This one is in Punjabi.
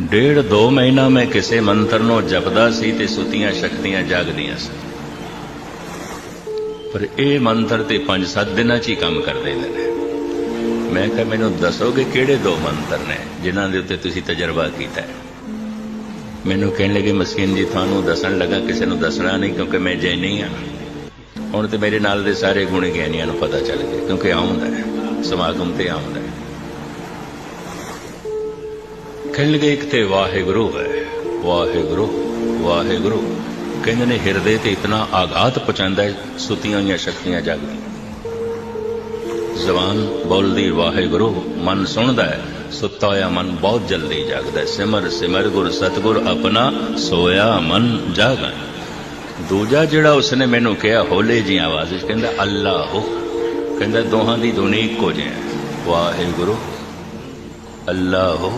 ਡੇਢ ਦੋ ਮਹੀਨਾ ਮੈਂ ਕਿਸੇ ਮੰਤਰ ਨੂੰ ਜਪਦਾ ਸੀ ਤੇ ਸੁਤੀਆਂ ਸ਼ਕਤੀਆਂ ਜਾਗਦੀਆਂ ਸੀ। ਪਰ ਇਹ ਮੰਤਰ ਤੇ 5-7 ਦਿਨਾਂ 'ਚ ਹੀ ਕੰਮ ਕਰਦੇ ਨੇ। ਮੈਂ ਕਿਹਾ, ਮੈਨੂੰ ਦੱਸੋਗੇ ਕਿਹੜੇ ਦੋ ਮੰਤਰ ਨੇ ਜਿਨ੍ਹਾਂ ਦੇ ਉੱਤੇ ਤੁਸੀਂ ਤਜਰਬਾ ਕੀਤਾ ਹੈ? ਮੈਨੂੰ ਕਹਿਣ ਲੱਗੇ ਮਸਕੀਨ ਜੀ, ਤੁਹਾਨੂੰ ਦੱਸਣ ਲੱਗਾ, ਕਿਸੇ ਨੂੰ ਦੱਸਣਾ ਨਹੀਂ ਕਿਉਂਕਿ ਮੈਂ ਜੈਨੀ ਹਾਂ। ਹੁਣ ਤੇ ਮੇਰੇ ਨਾਲ ਦੇ ਸਾਰੇ ਗੁਣ ਗਿਆਨੀਆਂ ਨੂੰ ਪਤਾ ਚੱਲ ਗਿਆ, ਕਿਉਂਕਿ ਆਉਂਦਾ ਹੈ, ਸਮਾਗਮ ਤੇ ਆਉਂਦਾ ਹੈ। ਕਹਿਣ ਲੱਗੇ ਇੱਕ ਤੇ ਵਾਹਿਗੁਰੂ ਹੈ ਵਾਹਿਗੁਰੂ ਵਾਹਿਗੁਰੂ ਕਹਿੰਦੇ ਨੇ ਹਿਰਦੇ ਤੇ ਇਤਨਾ ਆਘਾਤ ਪਹੁੰਚਾਉਂਦਾ ਹੈ ਸੁਤੀਆਂ ਹੋਈਆਂ ਸ਼ਕਤੀਆਂ ਜਾਗਦੀਆਂ ਜ਼ਬਾਨ ਬੋਲਦੀ ਵਾਹਿਗੁਰੂ ਮਨ ਸੁਣਦਾ ਹੈ ਸੁੱਤਾ ਹੋਇਆ ਮਨ ਬਹੁਤ ਜਲਦੀ ਜਾਗਦਾ ਸਿਮਰ ਸਿਮਰ ਗੁਰ ਸਤਗੁਰ ਆਪਣਾ ਸੋਇਆ ਮਨ ਜਾਗੈ ਦੂਜਾ ਜਿਹੜਾ ਉਸਨੇ ਮੈਨੂੰ ਕਿਹਾ ਹੋਲੇ ਜੀ ਆਵਾਜ਼ ਵਿੱਚ ਕਹਿੰਦਾ ਅੱਲਾਹੁ ਕਹਿੰਦਾ ਦੋਹਾਂ ਦੀ ਧੁਨੀ ਇੱਕੋ ਜਿਹੀ ਹੈ ਵਾਹਿਗੁਰੂ ਅੱਲਾਹੁ